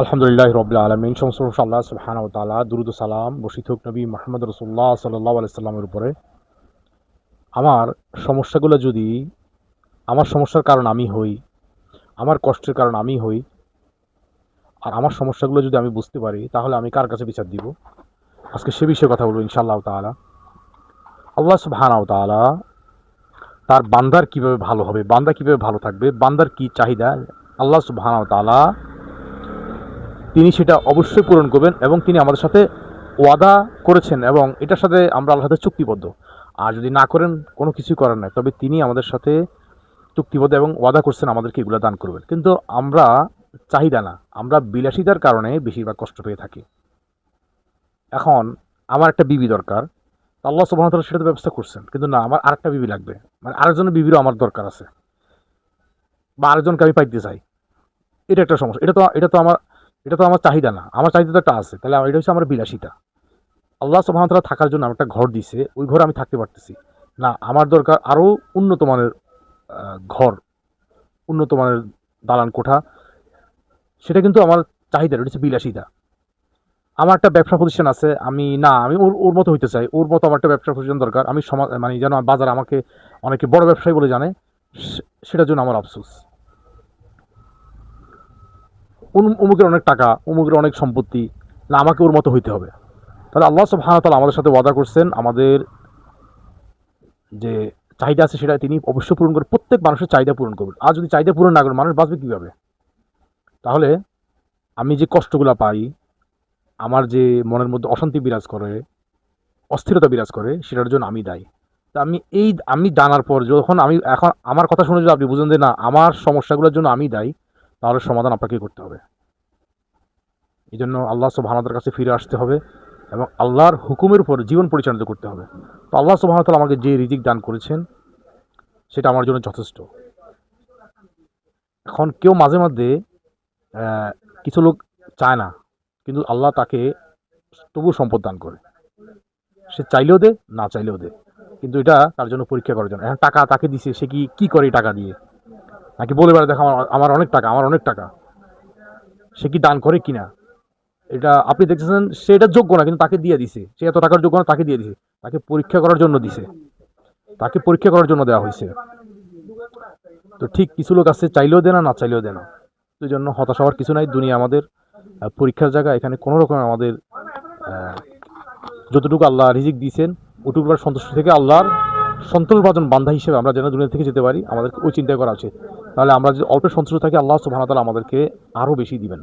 আলহামদুলিল্লাহ রবিল আলমিন। সমস্ত প্রশংসা আল্লাহ সুবহান তালা দুরুদ সালাম বসিত হোক নবী মোহাম্মদ রসুল্লাহ সাল্লাহ আলাইসাল্লামের উপরে। আমার সমস্যাগুলো যদি, আমার সমস্যার কারণ আমি হই, আমার কষ্টের কারণ আমি হই, আর আমার সমস্যাগুলো যদি আমি বুঝতে পারি, তাহলে আমি কার কাছে বিচার দিব? আজকে সে বিষয়ে কথা বলব ইনশাআল্লাহ তাআলা। আল্লাহ সুবহানাহু তাআলা তার বান্দার কীভাবে ভালো হবে, বান্দা কীভাবে ভালো থাকবে, বান্দার কি চাহিদা? আল্লাহ সুবহানাহু তাআলা তিনি সেটা অবশ্যই পূরণ করবেন এবং তিনি আমাদের সাথে ওয়াদা করেছেন এবং এটার সাথে আমরা আল্লাহ সাথে চুক্তিবদ্ধ। আর যদি না করেন, কোনো কিছুই করার নাই। তবে তিনি আমাদের সাথে চুক্তিবদ্ধ এবং ওয়াদা করছেন, আমাদেরকে এগুলো দান করবেন। কিন্তু আমরা চাহিদা না। আমরা বিলাসিতার কারণে বেশিরভাগ কষ্ট পেয়ে থাকি। এখন আমার একটা বিবি দরকার। আল্লাহ সুবাহ তাআলা সেটা তো ব্যবস্থা করছেন। কিন্তু না, আমার আরেকটা বিবি লাগবে। মানে আরেকজনের বিবিরও আমার দরকার আছে। বা আরেকজনকে আমি পাইতে চাই। এটা একটা সমস্যা। এটা তো এটা তো আমার এটা তো আমার চাহিদা না। আমার চাহিদা তো একটা আছে। তাহলে এটা হচ্ছে আমার বিলাসিতা। আল্লাহ সুবাহতাল্লাহ থাকার জন্য আমার একটা ঘর দিছে। ওই ঘরে আমি থাকতে পারতেছি। না, আমার দরকার আরও উন্নত মানের ঘর, উন্নত মানের দালান কোঠা। সেটা কিন্তু আমার চাহিদা এটা হচ্ছে বিলাসিতা। আমার একটা ব্যবসা প্রতিষ্ঠান আছে। আমি, না, আমি ওর ওর মতো হইতে চাই। ওর মতো আমার একটা ব্যবসা প্রতিষ্ঠান দরকার। আমি সমাজ মানে যেন বাজার আমাকে অনেকে বড় ব্যবসায়ী বলে জানে সেটার জন্য আমার আফসোস। অমুকের অনেক টাকা অমুকের অনেক সম্পত্তি, না, আমাকে ওর মতো হইতে হবে। তাহলে আল্লাহ তাআলা আমাদের সাথে ওয়াদা করছেন, আমাদের যে চাহিদা আছে সেটা তিনি অবশ্যই পূরণ করে প্রত্যেক মানুষের চাহিদা পূরণ করবেন। আর যদি চাহিদা পূরণ না করেন, মানুষ বাঁচবে কীভাবে? তাহলে আমি যে কষ্টগুলো পাই, আমার যে মনের মধ্যে অশান্তি বিরাজ করে, অস্থিরতা বিরাজ করে, সেটার জন্য আমি দায়ী। তা আমি এই, আমি জানার পর যখন আমি এখন আমার কথা শুনে যদি আপনি বুঝেন যে না, আমার সমস্যাগুলোর জন্য আমি দায়ী তাহলে সমাধান আপনাকে করতে হবে। এই জন্য আল্লাহ সুবাহর কাছে ফিরে আসতে হবে এবং আল্লাহর হুকুমের উপর জীবন পরিচালিত করতে হবে। তো আল্লাহ সুবাহতাল আমাকে যে রিজিক দান করেছেন সেটা আমার জন্য যথেষ্ট। এখন কেউ মাঝে আহ, কিছু লোক চায় না কিন্তু আল্লাহ তাকে তবু সম্পদ দান করে। সে চাইলেও দে না চাইলেও দে। কিন্তু এটা তার জন্য পরীক্ষা করার জন্য। এখন টাকা তাকে দিছে সে কি কি করে টাকা দিয়ে? নাকি বলে বেড়ায়, দেখো, আমার আমার অনেক টাকা, আমার অনেক টাকা। সে কি দান করে কিনা? এটা আপনি দেখতেছেন, সে এটা যোগ্য না, কিন্তু তাকে দিয়ে দিছে। সে এত টাকার যোগ্য না, তাকে দিয়ে দিছে। তাকে পরীক্ষা করার জন্য দিছে। তাকে পরীক্ষা করার জন্য দেওয়া হয়েছে তো ঠিক কিছু লোক আছে, চাইলেও দেয় না না চাইলেও দেয় না। এই জন্য হতাশ হওয়ার কিছু নাই। দুনিয়া আমাদের পরীক্ষার জায়গা। এখানে কোনো রকম আমাদের যতটুকু আল্লাহ রিজিক দিয়েছেন ওটুকুবার সন্তুষ্ট থেকে আল্লাহর সন্তোষভাজন বান্ধা হিসেবে আমরা যেন দুনিয়া থেকে যেতে পারি। আমাদেরকে ওই চিন্তা করা উচিত। তাহলে আমরা যদি অল্প সন্তুষ্ট থাকি আল্লাহ সুবাহ তালা আমাদেরকে আরও বেশি দিবেন।